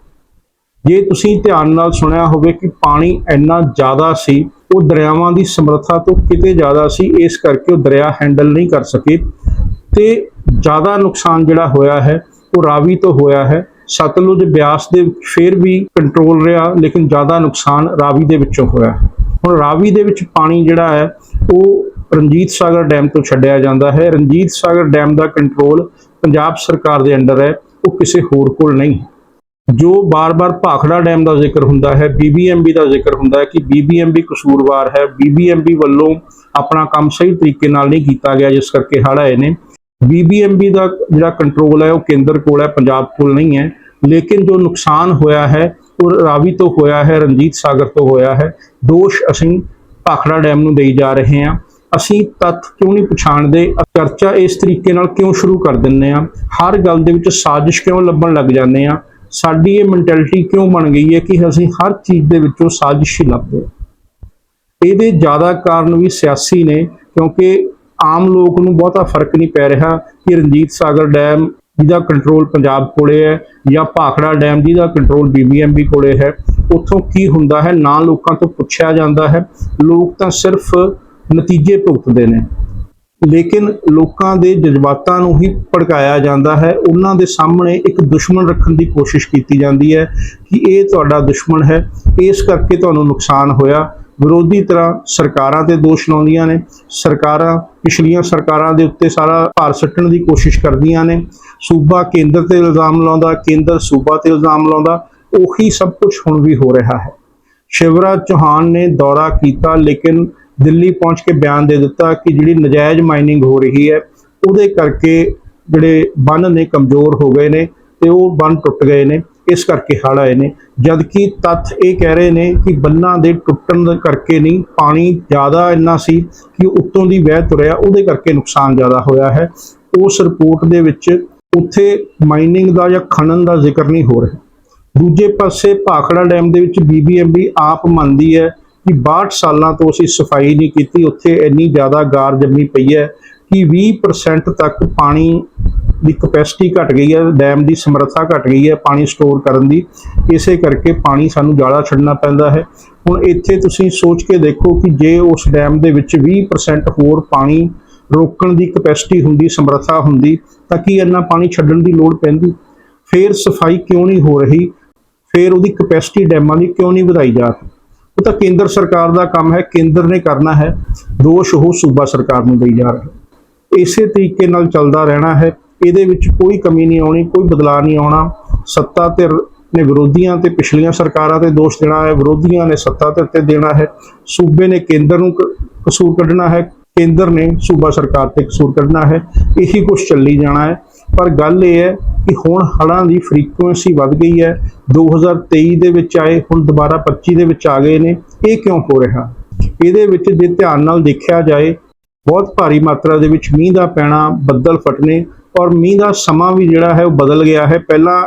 ਜੇ ਤੁਸੀਂ ਧਿਆਨ ਨਾਲ ਸੁਣਿਆ ਹੋਵੇ ਕਿ ਪਾਣੀ ਇੰਨਾ ਜ਼ਿਆਦਾ ਸੀ, ਉਹ ਦਰਿਆਵਾਂ ਦੀ ਸਮਰੱਥਾ ਤੋਂ ਕਿਤੇ ਜ਼ਿਆਦਾ ਸੀ, ਇਸ ਕਰਕੇ ਉਹ ਦਰਿਆ ਹੈਂਡਲ ਨਹੀਂ ਕਰ ਸਕੇ। ਤੇ ਜ਼ਿਆਦਾ ਨੁਕਸਾਨ ਜਿਹੜਾ ਹੋਇਆ ਹੈ, ਉਹ ਰਾਵੀ ਤੋਂ ਹੋਇਆ ਹੈ। ਸਤਲੁਜ ਬਿਆਸ ਦੇ ਵਿੱਚ ਫੇਰ ਵੀ ਕੰਟਰੋਲ ਰਿਹਾ, ਲੇਕਿਨ ਜ਼ਿਆਦਾ ਨੁਕਸਾਨ ਰਾਵੀ ਦੇ ਵਿੱਚੋਂ ਹੋਇਆ ਹੈ। ਹੁਣ ਰਾਵੀ ਦੇ ਵਿੱਚ ਪਾਣੀ ਜਿਹੜਾ ਹੈ, ਉਹ ਰਣਜੀਤ ਸਾਗਰ ਡੈਮ ਤੋਂ ਛੱਡਿਆ ਜਾਂਦਾ ਹੈ। ਰਣਜੀਤ ਸਾਗਰ ਡੈਮ ਦਾ ਕੰਟਰੋਲ ਪੰਜਾਬ ਸਰਕਾਰ ਦੇ ਅੰਡਰ ਹੈ, ਉਹ ਕਿਸੇ ਹੋਰ ਕੋਲ ਨਹੀਂ। ਜੋ ਬਾਰ-ਬਾਰ ਭਾਖੜਾ ਡੈਮ ਦਾ ਜ਼ਿਕਰ ਹੁੰਦਾ ਹੈ ਬੀਬੀਐਮਬੀ ਦਾ ਜ਼ਿਕਰ ਹੁੰਦਾ ਹੈ ਕਿ ਬੀਬੀਐਮਬੀ ਕਸੂਰਵਾਰ ਹੈ। ਬੀਬੀਐਮਬੀ ਵੱਲੋਂ ਆਪਣਾ ਕੰਮ ਸਹੀ ਤਰੀਕੇ ਨਾਲ ਨਹੀਂ ਕੀਤਾ ਗਿਆ, ਜਿਸ ਕਰਕੇ ਹੜ੍ਹ ਆਏ ਨੇ। ਬੀਬੀਐਮਬੀ ਦਾ ਜਿਹੜਾ ਕੰਟਰੋਲ ਹੈ, ਉਹ ਕੇਂਦਰ ਕੋਲ ਹੈ, ਪੰਜਾਬ ਕੋਲ ਨਹੀਂ ਹੈ। ਲੇਕਿਨ ਜੋ ਨੁਕਸਾਨ ਹੋਇਆ ਹੈ, ਉਹ ਰਾਵੀ ਤੋਂ ਹੋਇਆ ਹੈ, ਰਣਜੀਤ ਸਾਗਰ ਤੋਂ ਹੋਇਆ ਹੈ। ਦੋਸ਼ ਅਸੀਂ ਭਾਖੜਾ ਡੈਮ ਨੂੰ ਦੇਈ ਜਾ ਰਹੇ ਹਾਂ। ਅਸੀਂ ਤੱਥ ਕਿਉਂ ਨਹੀਂ ਪਛਾਣਦੇ? ਚਰਚਾ ਇਸ ਤਰੀਕੇ ਨਾਲ ਕਿਉਂ ਸ਼ੁਰੂ ਕਰ ਦਿੰਨੇ ਆ ਹਰ ਗੱਲ ਦੇ ਵਿੱਚ ਸਾਜ਼ਿਸ਼ ਕਿਉਂ ਲੱਭਣ ਲੱਗ ਜਾਂਦੇ ਆ ਸਾਡੀ ਇਹ ਮੈਂਟੈਲਿਟੀ ਕਿਉਂ ਬਣ ਗਈ ਹੈ ਕਿ ਅਸੀਂ ਹਰ ਚੀਜ਼ ਦੇ ਵਿੱਚੋਂ ਸਾਜ਼ਿਸ਼ ਹੀ ਲੱਭਦੇ ਇਹਦੇ ਜ਼ਿਆਦਾ ਕਾਰਨ ਵੀ ਸਿਆਸੀ ਨੇ, ਕਿਉਂਕਿ ਆਮ ਲੋਕ ਨੂੰ ਬਹੁਤਾ ਫ਼ਰਕ ਨਹੀਂ ਪੈ ਰਿਹਾ ਕਿ ਰਣਜੀਤ ਸਾਗਰ ਡੈਮ ਜਿਹਦਾ ਕੰਟਰੋਲ ਪੰਜਾਬ ਕੋਲੇ ਹੈ ਜਾਂ ਭਾਖੜਾ ਡੈਮ ਜਿਹਦਾ ਕੰਟਰੋਲ ਬੀਬੀਐਮਬੀ ਕੋਲੇ ਹੈ। ਉੱਥੋਂ ਕੀ ਹੁੰਦਾ ਹੈ? ਨਾ ਲੋਕਾਂ ਤੋਂ ਪੁੱਛਿਆ ਜਾਂਦਾ ਹੈ। ਲੋਕ ਤਾਂ ਸਿਰਫ ਨਤੀਜੇ ਭੁਗਤਦੇ ਨੇ। ਲੇਕਿਨ ਲੋਕਾਂ ਦੇ ਜਜ਼ਬਾਤਾਂ ਨੂੰ ਹੀ ਭੜਕਾਇਆ ਜਾਂਦਾ ਹੈ। ਉਹਨਾਂ ਦੇ ਸਾਹਮਣੇ ਇੱਕ ਦੁਸ਼ਮਣ ਰੱਖਣ ਦੀ ਕੋਸ਼ਿਸ਼ ਕੀਤੀ ਜਾਂਦੀ ਹੈ ਕਿ ਇਹ ਤੁਹਾਡਾ ਦੁਸ਼ਮਣ ਹੈ। ਇਸ ਕਰਕੇ ਤੁਹਾਨੂੰ ਨੁਕਸਾਨ ਹੋਇਆ। ਵਿਰੋਧੀ ਤਰ੍ਹਾਂ ਸਰਕਾਰਾਂ ਤੇ ਦੋਸ਼ ਲਾਉਂਦੀਆਂ ਨੇ। ਸਰਕਾਰਾਂ, ਪਿਛਲੀਆਂ ਸਰਕਾਰਾਂ ਦੇ ਉੱਤੇ ਸਾਰਾ ਭਾਰ ਸੱਟਣ ਦੀ ਕੋਸ਼ਿਸ਼ ਕਰਦੀਆਂ ਨੇ। ਸੂਬਾ ਕੇਂਦਰ ਤੇ ਇਲਜ਼ਾਮ ਲਾਉਂਦਾ, ਕੇਂਦਰ ਸੂਬਾ ਤੇ ਇਲਜ਼ਾਮ ਲਾਉਂਦਾ। ਉਹੀ ਸਭ ਕੁਝ ਹੁਣ ਵੀ ਹੋ ਰਿਹਾ ਹੈ। ਸ਼ਿਵਰਾਜ ਚੌਹਾਨ ਨੇ ਦੌਰਾ ਕੀਤਾ, ਲੇਕਿਨ ਦਿੱਲੀ ਪਹੁੰਚ ਕੇ ਬਿਆਨ ਦੇ ਦਿੱਤਾ ਕਿ ਜਿਹੜੀ ਨਜਾਇਜ਼ ਮਾਈਨਿੰਗ ਹੋ ਰਹੀ ਹੈ, ਉਹਦੇ ਕਰਕੇ ਜਿਹੜੇ ਬੰਨ ਨੇ ਕਮਜ਼ੋਰ ਹੋ ਗਏ ਨੇ ਤੇ ਉਹ ਬੰਨ ਟੁੱਟ ਗਏ ਨੇ, ਇਸ ਕਰਕੇ ਹੜ੍ਹ ਆਏ ਨੇ। ਜਦਕਿ ਤੱਥ ਇਹ ਕਹਿ ਰਹੇ ਨੇ ਕਿ ਬੰਨਾਂ ਦੇ ਟੁੱਟਣ ਦੇ ਕਰਕੇ ਨਹੀਂ, ਪਾਣੀ ਜ਼ਿਆਦਾ ਇੰਨਾ ਸੀ ਕਿ ਉੱਤੋਂ ਦੀ ਵਹਿ ਤੁਰਿਆ, ਉਹਦੇ ਕਰਕੇ ਨੁਕਸਾਨ ਜ਼ਿਆਦਾ ਹੋਇਆ ਹੈ। ਉਸ ਰਿਪੋਰਟ ਦੇ ਵਿੱਚ ਉੱਥੇ ਮਾਈਨਿੰਗ ਦਾ ਜਾਂ ਖਣਨ ਦਾ ਜ਼ਿਕਰ ਨਹੀਂ ਹੋ ਰਿਹਾ। ਦੂਜੇ ਪਾਸੇ ਭਾਖੜਾ ਡੈਮ ਦੇ ਵਿੱਚ ਬੀਬੀਐਮਬੀ ਆਪ ਮੰਨਦੀ ਹੈ ਕਿ 62 ਸਾਲਾਂ ਤੋਂ ਅਸੀਂ ਸਫ਼ਾਈ ਨਹੀਂ ਕੀਤੀ, ਉੱਥੇ ਇੰਨੀ ਜ਼ਿਆਦਾ ਗਾਰ ਜੰਮੀ ਪਈ ਹੈ ਕਿ 20% ਤੱਕ ਪਾਣੀ ਦੀ ਕਪੈਸਿਟੀ ਘਟ ਗਈ ਹੈ, ਡੈਮ ਦੀ ਸਮਰੱਥਾ ਘਟ ਗਈ ਹੈ ਪਾਣੀ ਸਟੋਰ ਕਰਨ ਦੀ। ਇਸੇ ਕਰਕੇ ਪਾਣੀ ਸਾਨੂੰ ਜ਼ਿਆਦਾ ਛੱਡਣਾ ਪੈਂਦਾ ਹੈ। ਹੁਣ ਇੱਥੇ ਤੁਸੀਂ ਸੋਚ ਕੇ ਦੇਖੋ ਕਿ ਜੇ ਉਸ ਡੈਮ ਦੇ ਵਿੱਚ 20% ਹੋਰ ਪਾਣੀ ਰੋਕਣ ਦੀ ਕਪੈਸਿਟੀ ਹੁੰਦੀ, ਸਮਰੱਥਾ ਹੁੰਦੀ, ਤਾਂ ਕੀ ਇੰਨਾ ਪਾਣੀ ਛੱਡਣ ਦੀ ਲੋੜ ਪੈਂਦੀ? ਫੇਰ ਸਫ਼ਾਈ ਕਿਉਂ ਨਹੀਂ ਹੋ ਰਹੀ? ਫੇਰ ਉਹਦੀ ਕਪੈਸਿਟੀ ਡੈਮਾਂ ਦੀ ਕਿਉਂ ਨਹੀਂ ਵਧਾਈ ਜਾ ਰਹੀ? ਉਹ ਤਾਂ ਕੇਂਦਰ ਸਰਕਾਰ ਦਾ ਕੰਮ ਹੈ, ਕੇਂਦਰ ਨੇ ਕਰਨਾ ਹੈ। ਦੋਸ਼ ਉਹ ਸੂਬਾ ਸਰਕਾਰ ਨੂੰ ਦੇਈ ਜਾ ਰਿਹਾ। ਇਸੇ ਤਰੀਕੇ ਨਾਲ ਚੱਲਦਾ ਰਹਿਣਾ ਹੈ। ਇਹਦੇ ਵਿੱਚ ਕੋਈ ਕਮੀ ਨਹੀਂ ਆਉਣੀ, ਕੋਈ ਬਦਲਾਅ ਨਹੀਂ ਆਉਣਾ। ਸੱਤਾ ਧਿਰ ਨੇ ਵਿਰੋਧੀਆਂ ਤੇ ਪਿਛਲੀਆਂ ਸਰਕਾਰਾਂ ਤੇ ਦੋਸ਼ ਦੇਣਾ ਹੈ, ਵਿਰੋਧੀਆਂ ਨੇ ਸੱਤਾ ਧਿਰ ਤੇ ਦੇਣਾ ਹੈ। ਸੂਬੇ ਨੇ ਕੇਂਦਰ ਨੂੰ ਕ- ਕਸੂਰ ਕੱਢਣਾ ਹੈ। ਕੇਂਦਰ ਨੇ ਸੂਬਾ ਸਰਕਾਰ ਤੇ ਕਸੂਰ ਕੱਢਣਾ ਹੈ। ਇਹੀ ਕੁਝ ਚੱਲੀ ਜਾਣਾ ਹੈ। ਪਰ ਗੱਲ ਇਹ ਹੈ ਕਿ ਹੁਣ ਹੜ੍ਹਾਂ ਦੀ ਫ੍ਰੀਕੁਐਂਸੀ ਵੱਧ ਗਈ ਹੈ। 2023 ਦੇ ਵਿੱਚ ਆਏ, ਹੁਣ ਦੁਬਾਰਾ 25 ਦੇ ਵਿੱਚ ਆ ਗਏ ਨੇ। ਇਹ ਕਿਉਂ ਹੋ ਰਿਹਾ? ਇਹਦੇ ਵਿੱਚ ਜੇ ਧਿਆਨ ਨਾਲ ਦੇਖਿਆ ਜਾਏ, ਬਹੁਤ ਭਾਰੀ ਮਾਤਰਾ ਦੇ ਵਿੱਚ ਮੀਂਹ ਦਾ ਪੈਣਾ, ਬੱਦਲ ਫਟਣੇ ਔਰ ਮੀਂਹ ਦਾ ਸਮਾਂ ਵੀ ਜਿਹੜਾ ਹੈ ਉਹ ਬਦਲ ਗਿਆ ਹੈ। ਪਹਿਲਾਂ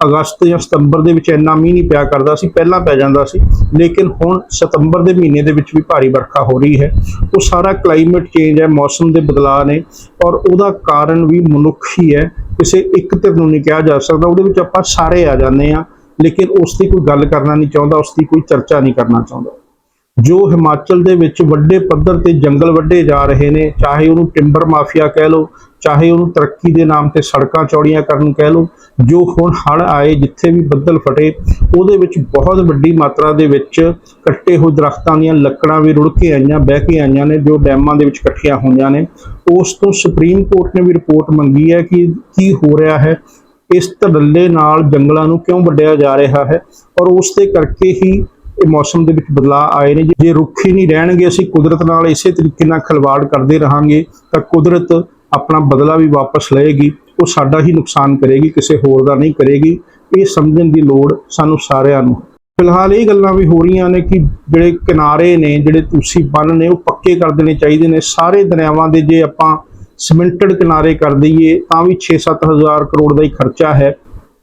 ਅਗਸਤ ਜਾਂ ਸਤੰਬਰ ਦੇ ਵਿੱਚ ਇੰਨਾ ਮੀਂਹ ਨਹੀਂ ਪਿਆ ਕਰਦਾ ਸੀ, ਪਹਿਲਾਂ ਪੈ ਜਾਂਦਾ ਸੀ, ਲੇਕਿਨ ਹੁਣ ਸਤੰਬਰ ਦੇ ਮਹੀਨੇ ਦੇ ਵਿੱਚ ਵੀ ਭਾਰੀ ਵਰਖਾ ਹੋ ਰਹੀ ਹੈ। ਉਹ ਸਾਰਾ ਕਲਾਈਮੇਟ ਚੇਂਜ ਹੈ, ਮੌਸਮ ਦੇ ਬਦਲਾਅ ਨੇ ਔਰ ਉਹਦਾ ਕਾਰਨ ਵੀ ਮਨੁੱਖ ਹੀ ਹੈ, ਕਿਸੇ ਇੱਕ ਧਿਰ ਨੂੰ ਨਹੀਂ ਕਿਹਾ ਜਾ ਸਕਦਾ, ਉਹਦੇ ਵਿੱਚ ਆਪਾਂ ਸਾਰੇ ਆ ਜਾਂਦੇ ਆ ਲੇਕਿਨ ਉਸ ਦੀ ਕੋਈ ਗੱਲ ਕਰਨਾ ਨਹੀਂ ਚਾਹੁੰਦਾ, ਉਸ ਦੀ ਕੋਈ ਚਰਚਾ ਨਹੀਂ ਕਰਨਾ ਚਾਹੁੰਦਾ। ਜੋ ਹਿਮਾਚਲ ਦੇ ਵਿੱਚ ਵੱਡੇ ਪੱਧਰ ਤੇ ਜੰਗਲ ਵੱਢੇ ਜਾ ਰਹੇ ਨੇ, ਚਾਹੇ ਉਹਨੂੰ ਟਿੰਬਰ ਮਾਫੀਆ ਕਹਿ ਲਓ, ਚਾਹੇ ਉਹਨੂੰ ਤਰੱਕੀ ਦੇ ਨਾਮ ਤੇ ਸੜਕਾਂ ਚੌੜੀਆਂ ਕਰਨ ਕਹਿ ਲਓ, ਜੋ ਹੁਣ ਹੜ੍ਹ ਆਏ, ਜਿੱਥੇ ਵੀ ਬੱਦਲ ਫਟੇ, ਉਹਦੇ ਵਿੱਚ ਬਹੁਤ ਵੱਡੀ ਮਾਤਰਾ ਦੇ ਵਿੱਚ ਕੱਟੇ ਹੋਏ ਦਰਖਤਾਂ ਦੀਆਂ ਲੱਕੜਾਂ ਵੀ ਰੁੜ ਕੇ ਆਈਆਂ, ਬਹਿ ਕੇ ਆਈਆਂ ਨੇ, ਜੋ ਡੈਮਾਂ ਦੇ ਵਿੱਚ ਇਕੱਠੀਆਂ ਹੋਈਆਂ ਨੇ। ਉਸ ਤੋਂ ਸੁਪਰੀਮ ਕੋਰਟ ਨੇ ਵੀ ਰਿਪੋਰਟ ਮੰਗੀ ਹੈ ਕਿ ਕੀ ਹੋ ਰਿਹਾ ਹੈ। ਇਸ ਧੜੱਲੇ ਨਾਲ ਜੰਗਲਾਂ ਨੂੰ ਕਿਉਂ ਵੱਢਿਆ ਜਾ ਰਿਹਾ ਹੈ? ਔਰ ਉਸ ਦੇ ਕਰਕੇ ਹੀ ਇਹ ਮੌਸਮ ਦੇ ਵਿੱਚ ਬਦਲਾਅ ਆਏ ਨੇ। ਜੇ ਰੁੱਖ ਹੀ ਨਹੀਂ ਰਹਿਣਗੇ, ਅਸੀਂ ਕੁਦਰਤ ਨਾਲ ਇਸੇ ਤਰੀਕੇ ਨਾਲ ਖਿਲਵਾੜ ਕਰਦੇ ਰਹਾਂਗੇ, ਤਾਂ ਕੁਦਰਤ ਆਪਣਾ ਬਦਲਾ ਵੀ ਵਾਪਸ ਲਏਗੀ। ਉਹ ਸਾਡਾ ਹੀ ਨੁਕਸਾਨ ਕਰੇਗੀ, ਕਿਸੇ ਹੋਰ ਦਾ ਨਹੀਂ ਕਰੇਗੀ। ਇਹ ਸਮਝਣ ਦੀ ਲੋੜ ਸਾਨੂੰ ਸਾਰਿਆਂ ਨੂੰ। ਫਿਲਹਾਲ ਇਹ ਗੱਲਾਂ ਵੀ ਹੋ ਰਹੀਆਂ ਨੇ ਕਿ ਜਿਹੜੇ ਕਿਨਾਰੇ ਨੇ, ਜਿਹੜੇ ਤੁਸੀਂ ਬੰਨ ਨੇ, ਉਹ ਪੱਕੇ ਕਰ ਦੇਣੇ ਚਾਹੀਦੇ ਨੇ। ਸਾਰੇ ਦਰਿਆਵਾਂ ਦੇ ਜੇ ਆਪਾਂ ਸਿਮੈਂਟਡ ਕਿਨਾਰੇ ਕਰ ਦਈਏ, ਤਾਂ ਵੀ 6-7 ਹਜ਼ਾਰ ਕਰੋੜ ਦਾ ਹੀ ਖਰਚਾ ਹੈ।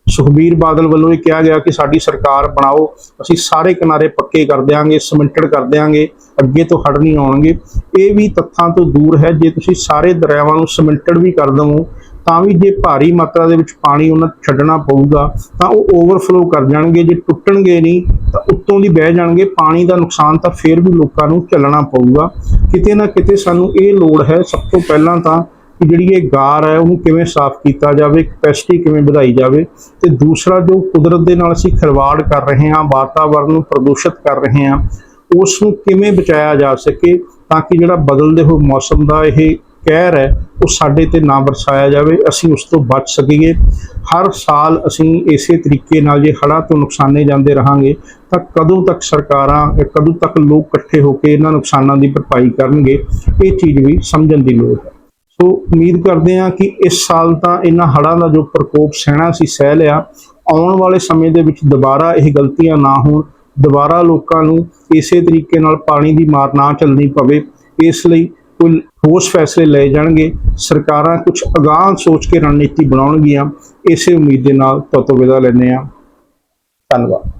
ਸੁਖਬੀਰ ਬਾਦਲ ਵੱਲੋਂ ਇਹ ਕਿਹਾ ਗਿਆ ਕਿ ਸਾਡੀ ਸਰਕਾਰ ਬਣਾਓ, ਅਸੀਂ ਸਾਰੇ ਕਿਨਾਰੇ ਪੱਕੇ ਕਰ ਦਿਆਂਗੇ ਸਿਮੈਂਟਡ ਕਰ ਦਿਆਂਗੇ, ਅੱਗੇ ਤੋਂ ਹੜ ਨਹੀਂ ਆਉਣਗੇ। ਇਹ ਵੀ ਤੱਥਾਂ ਤੋਂ ਦੂਰ ਹੈ, ਜੇ ਤੁਸੀਂ ਸਾਰੇ ਦਰਿਆਵਾਂ ਨੂੰ ਸਿਮੈਂਟਡ ਵੀ ਕਰ ਦਵੋ, ਤਾਂ ਵੀ ਜੇ ਭਾਰੀ ਮਾਤਰਾ ਦੇ ਵਿੱਚ ਪਾਣੀ ਉਹਨਾਂ 'ਚ ਛੱਡਣਾ ਪਊਗਾ, ਤਾਂ ਉਹ ਓਵਰਫਲੋ ਕਰ ਜਾਣਗੇ। ਜੇ ਟੁੱਟਣਗੇ ਨਹੀਂ, ਤਾਂ ਉੱਤੋਂ ਦੀ ਬਹਿ ਜਾਣਗੇ। ਪਾਣੀ ਦਾ ਨੁਕਸਾਨ ਤਾਂ ਫੇਰ ਵੀ ਲੋਕਾਂ ਨੂੰ ਝੱਲਣਾ ਪਊਗਾ। ਕਿਤੇ ਨਾ ਕਿਤੇ ਸਾਨੂੰ ਇਹ ਲੋੜ ਹੈ, ਸਭ ਤੋਂ ਪਹਿਲਾਂ ਤਾਂ ਕਿ ਜਿਹੜੀ ਇਹ ਗਾਰ ਹੈ ਉਹਨੂੰ ਕਿਵੇਂ ਸਾਫ਼ ਕੀਤਾ ਜਾਵੇ, ਕਪੈਸਿਟੀ ਕਿਵੇਂ ਵਧਾਈ ਜਾਵੇ ਤੇ ਦੂਸਰਾ ਜੋ ਕੁਦਰਤ ਦੇ ਨਾਲ ਅਸੀਂ ਖਿਲਵਾੜ ਕਰ ਰਹੇ ਹਾਂ ਵਾਤਾਵਰਣ ਨੂੰ ਪ੍ਰਦੂਸ਼ਿਤ ਕਰ ਰਹੇ ਹਾਂ ਉਸ ਨੂੰ ਕਿਵੇਂ ਬਚਾਇਆ ਜਾ ਸਕੇ ਤਾਂ ਕਿ ਜਿਹੜਾ ਬਦਲਦੇ ਹੋਏ ਮੌਸਮ ਦਾ ਇਹ ਕਹਿਰ ਹੈ, ਉਹ ਸਾਡੇ ਤੇ ਨਾ ਵਰਸਾਇਆ ਜਾਵੇ, ਅਸੀਂ ਉਸ ਤੋਂ ਬਚ ਸਕੀਏ। ਹਰ ਸਾਲ ਅਸੀਂ ਇਸੇ ਤਰੀਕੇ ਨਾਲ ਜੇ ਹੜ੍ਹਾਂ ਤੋਂ ਨੁਕਸਾਨੇ ਜਾਂਦੇ ਰਹਾਂਗੇ, ਤਾਂ ਕਦੋਂ ਤੱਕ ਸਰਕਾਰਾਂ, ਕਦੋਂ ਤੱਕ ਲੋਕ ਇਕੱਠੇ ਹੋ ਕੇ ਇਹਨਾਂ ਨੁਕਸਾਨਾਂ ਦੀ ਭਰਪਾਈ ਕਰਨਗੇ, ਇਹ ਚੀਜ਼ ਵੀ ਸਮਝਣ ਦੀ ਲੋੜ ਹੈ। ਸੋ ਉਮੀਦ ਕਰਦੇ ਹਾਂ ਕਿ ਇਸ ਸਾਲ ਤਾਂ ਇਹਨਾਂ ਹੜ੍ਹਾਂ ਦਾ ਜੋ ਪ੍ਰਕੋਪ ਸਹਿਣਾ ਸੀ, ਸਹਿ ਲਿਆ। ਆਉਣ ਵਾਲੇ ਸਮੇਂ ਦੇ ਵਿੱਚ ਦੁਬਾਰਾ ਇਹ ਗਲਤੀਆਂ ਨਾ ਹੋਣ, ਦੁਬਾਰਾ ਲੋਕਾਂ ਨੂੰ ਇਸੇ ਤਰੀਕੇ ਨਾਲ ਪਾਣੀ ਦੀ ਮਾਰ ਨਾ ਚੱਲਣੀ ਪਵੇ, ਇਸ ਲਈ ਕੋਈ ਠੋਸ ਫੈਸਲੇ ਲਏ ਜਾਣਗੇ। ਸਰਕਾਰਾਂ ਕੁਝ ਅਗਾਂਹ ਸੋਚ ਕੇ ਰਣਨੀਤੀ ਬਣਾਉਣਗੀਆਂ, ਇਸੇ ਉਮੀਦ ਦੇ ਨਾਲ ਤੁਹਾਤੋਂ ਵਿਦਾ ਲੈਂਦੇ ਹਾਂ। ਧੰਨਵਾਦ।